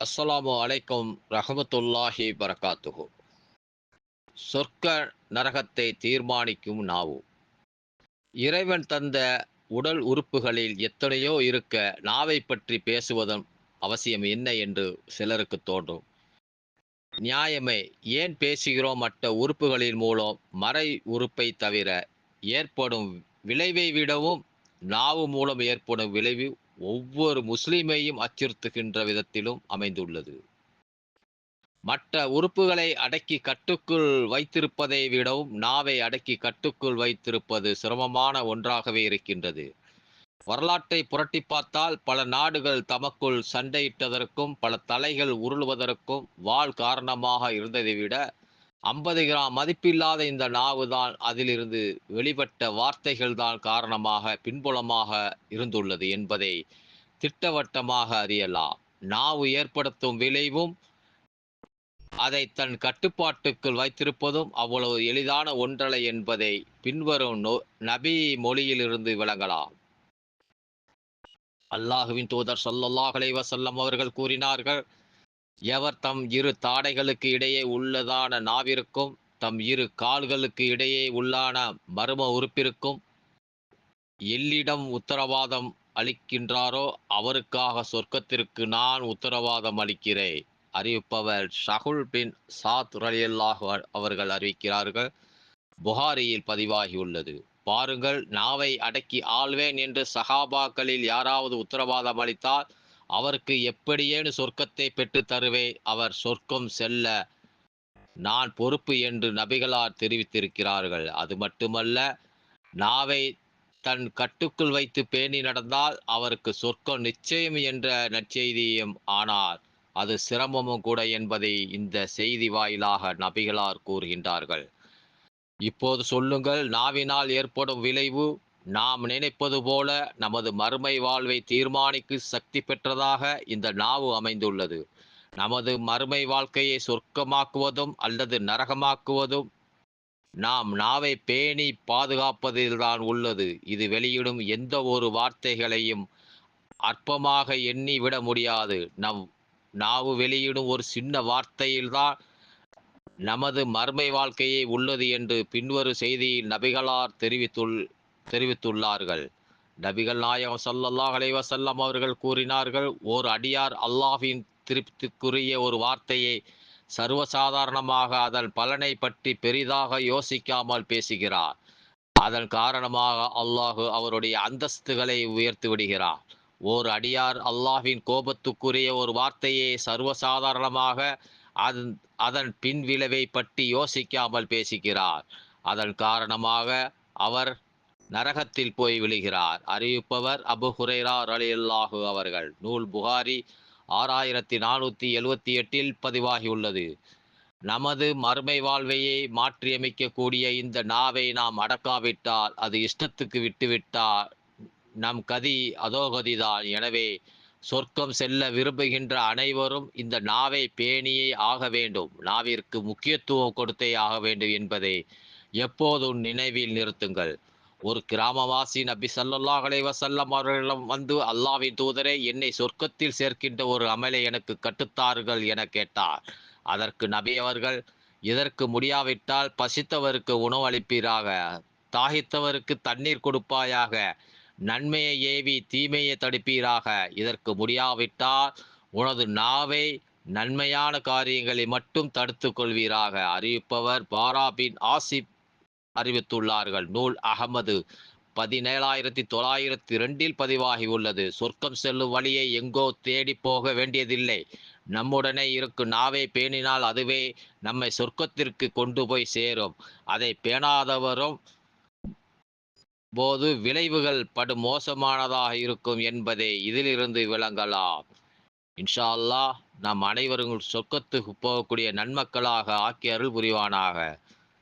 அஸ்ஸலாமு அலைக்கும் ரஹமத்துல்லாஹி பரகாத்துஹு சொர்க்க நரகத்தை தீர்மானிக்கும் நாவு. இறைவன் தந்த உடல் உறுப்புகளில் எத்தனையோ இருக்க நாவை பற்றி பேசுவதன் அவசியம் என்ன என்று சிலருக்கு தோன்றும். நியாயமே ஏன் பேசுகிறோம் மற்ற உறுப்புகளின் மூலம் மறை உறுப்பை தவிர ஏற்படும் விளைவை விடவும் நாவு மூலம் ஏற்படும் விளைவு ஒவ்வொரு முஸ்லிமையும் அச்சுறுத்துகின்ற விதத்திலும் அமைந்துள்ளது. மற்ற உறுப்புகளை அடக்கி கட்டுக்குள் வைத்திருப்பதை விடவும் நாவை அடக்கி கட்டுக்குள் வைத்திருப்பது சிரமமான ஒன்றாகவே இருக்கின்றது. வரலாற்றை புரட்டி பார்த்தால் பல நாடுகள் தமக்குள் சண்டையிட்டதற்கும் பல தலைகள் உருளுவதற்கும் வாள் காரணமாக இருந்ததை விட ஐம்பது கிராம் மதிப்பில்லாத இந்த நாவு தான் அதிலிருந்து வெளிப்பட்ட வார்த்தைகள் தான் காரணமாக பின்புலமாக இருந்துள்ளது என்பதை திட்டவட்டமாக அறியலாம். நாவு ஏற்படுத்தும் விளைவும் அதை தன் கட்டுப்பாட்டுக்குள் வைத்திருப்பதும் அவ்வளவு எளிதான ஒன்றலை என்பதை பின்வரும் நபி மொழியிலிருந்து விளங்கலாம். அல்லாஹுவின் தூதர் சொல்லல்லாஹ் அலைவசல்லம் அவர்கள் கூறினார்கள் எவர் தம் இரு தாடைகளுக்கு இடையே உள்ளதான நாவிற்கும் தம் இரு கால்களுக்கு இடையே உள்ளான மர்ம உறுப்பிற்கும் எல்லிடம் உத்தரவாதம் அளிக்கின்றாரோ அவருக்காக சொர்க்கத்திற்கு நான் உத்தரவாதம் அளிக்கிறேன். அறிவிப்பவர் ஷகுல் பின் சாத் ரலியல்லாஹ் அவர்கள் அறிவிக்கிறார்கள். புகாரியில் பதிவாகியுள்ளது. பாருங்கள் நாவை அடக்கி ஆள்வேன் என்று சஹாபாக்களில் யாராவது உத்தரவாதம் அளித்தால் அவருக்கு எப்படியேனு சொர்க்கத்தை பெற்று தருவே அவர் சொர்க்கம் செல்ல நான் பொறுப்பு என்று நபிகளார் தெரிவித்திருக்கிறார்கள். அது மட்டுமல்ல நாவை தன் கட்டுக்குள் வைத்து பேணி நடந்தால் அவருக்கு சொர்க்கம் நிச்சயம் என்ற நற்செய்தியும் ஆனால் அது சிரமமும் கூட என்பதை இந்த செய்தி வாயிலாக நபிகளார் கூறுகின்றார்கள். இப்போது சொல்லுங்கள் நாவினால் ஏற்படும் விளைவு நாம் நினைப்பது போல நமது மறுமை வாழ்வை தீர்மானிக்கு சக்தி பெற்றதாக இந்த நாவு அமைந்துள்ளது. நமது மறுமை வாழ்க்கையை சொர்க்கமாக்குவதும் அல்லது நரகமாக்குவதும் நாம் நாவை பேணி பாதுகாப்பதில்தான் உள்ளது. இது வெளியிடும் எந்த ஒரு வார்த்தைகளையும் அற்பமாக எண்ணி விட முடியாது. நம் நாவு வெளியிடும் ஒரு சின்ன வார்த்தையில்தான் நமது மர்மை வாழ்க்கையை உள்ளது என்று பின்வரும் செய்தியில் நபிகளார் தெரிவித்துள் தெரிவித்துள்ளார்கள். நபிகள் நாயகம் சல்லல்லாஹ் அலைவசல்லம் அவர்கள் கூறினார்கள் ஓர் அடியார் அல்லாஹின் திருப்திக்குரிய ஒரு வார்த்தையை சர்வசாதாரணமாக அதன் பலனை பற்றி பெரிதாக யோசிக்காமல் பேசுகிறார். அதன் காரணமாக அல்லாஹு அவருடைய அந்தஸ்துகளை உயர்த்தி விடுகிறார். ஓர் அடியார் அல்லாஹின் கோபத்துக்குரிய ஒரு வார்த்தையை சர்வசாதாரணமாக அதன் அதன் பின்விளைவை பற்றி யோசிக்காமல் பேசுகிறார். அதன் காரணமாக அவர் நரகத்தில் போய் விழுகிறார். அறிவிப்பவர் அபு ஹுரேரா அலியல்லாஹு அவர்கள். நூல் புகாரி ஆறாயிரத்தி நானூற்றி எழுவத்தி எட்டில் பதிவாகியுள்ளது. நமது மறுமை வாழ்வையை மாற்றியமைக்கக்கூடிய இந்த நாவை நாம் அடக்காவிட்டால் அது இஷ்டத்துக்கு விட்டுவிட்டால் நம் கதி அதோகதிதான். எனவே சொர்க்கம் செல்ல விரும்புகின்ற அனைவரும் இந்த நாவை பேணியே ஆக வேண்டும். நாவிற்கு முக்கியத்துவம் கொடுத்தே ஆக வேண்டும் என்பதை எப்போதும் நினைவில் நிறுத்துங்கள். ஒரு கிராமவாசி நபி சல்லாஹ் அலைவசல்லம் அவர்களிடம் வந்து அல்லாவின் தூதரே என்னை சொர்க்கத்தில் சேர்க்கின்ற ஒரு அமலை எனக்கு கட்டுத்தார்கள் என கேட்டார். அதற்கு நபி அவர்கள் இதற்கு முடியாவிட்டால் பசித்தவருக்கு உணவு அளிப்பீராக தாகித்தவருக்கு தண்ணீர் கொடுப்பாயாக நன்மையை ஏவி தீமையை தடுப்பீராக. இதற்கு முடியாவிட்டால் உனது நாவை நன்மையான காரியங்களை மட்டும் தடுத்து கொள்வீராக அறிவிப்பவர் பாராபின் ஆசிப் அறிவித்துள்ளார்கள். நூல் அகமது பதினேழாயிரத்தி தொள்ளாயிரத்தி ரெண்டில் பதிவாகி உள்ளது சொர்க்கம் செல்லும் வழியை எங்கோ தேடி போக வேண்டியதில்லை. நம்முடனே இருக்கும் நாவை பேணினால் அதுவே நம்மை சொர்க்கத்திற்கு கொண்டு போய் சேரும். அதை பேணாதவரும் போது விளைவுகள் படு மோசமானதாக இருக்கும் என்பதை இதிலிருந்து விளங்கலாம். இன்ஷா அல்லாஹ் நம் அனைவரும் சொர்க்கத்துக்கு போகக்கூடிய நன்மக்களாக ஆக்கி அருள் புரிவானாக.